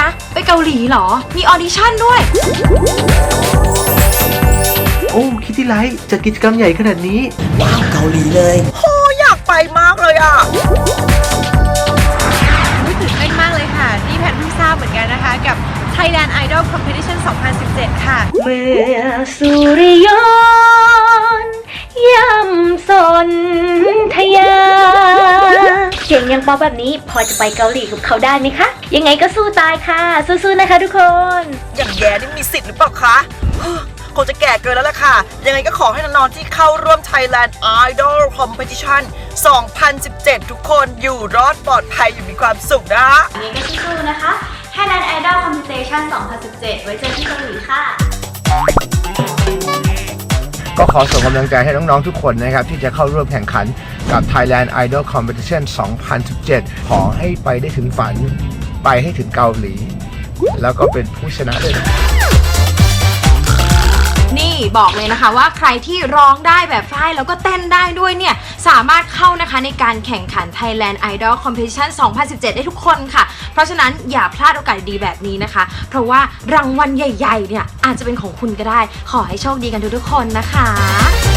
นะ ไปเกาหลีเหรอ มีออดิชั่นด้วย โอ้ คิดที่ไลท์จัดกิจกรรมใหญ่ขนาดนี้ ว้าวเกาหลีเลยโอ้อยากไปมากเลยอะ รู้สึกเต้นมากเลยค่ะ นี่แพนเพิ่งทราบเหมือนกันนะคะ กับ Thailand Idol Competition 2017 ค่ะ เมื่อสุริย เสียงยังเปอแบบนี้ พอจะไปเกาหลีกับเขาได้ไหมคะ ยังไงก็สู้ตายค่ะ สู้ๆนะคะทุกคน อย่างแย่นี่มีสิทธิ์หรือเปล่าคะเฮ้อคงจะแก่เกินแล้วล่ะค่ะ ยังไงก็ขอให้น้องๆที่เข้าร่วม Thailand Idol Competition 2017 ทุกคนอยู่รอดปลอดภัยอยู่มีความสุขนะยังไงก็สู้ๆนะคะ Thailand Idol Competition 2017 ไว้เจอที่เกาหลีค่ะ ก็ขอส่งกำลังใจให้น้องๆทุกคนนะครับ ที่จะเข้าร่วมแข่งขันกับ Thailand Idol Competition 2017 ขอให้ไปได้ถึงฝัน ไปให้ถึงเกาหลี แล้วก็เป็นผู้ชนะด้วย บอกเลยนะคะ ว่าใครที่ร้องได้แบบฝ้ายแล้วก็เต้นได้ด้วยเนี่ย สามารถเข้านะคะในการแข่งขัน Thailand Idol Competition 2017 ได้ทุกคนค่ะ เพราะฉะนั้นอย่าพลาดโอกาสดีแบบนี้นะคะ เพราะว่ารางวัลใหญ่ๆเนี่ยอาจจะเป็นของคุณก็ได้ ขอให้โชคดีกันทุกๆคนนะคะ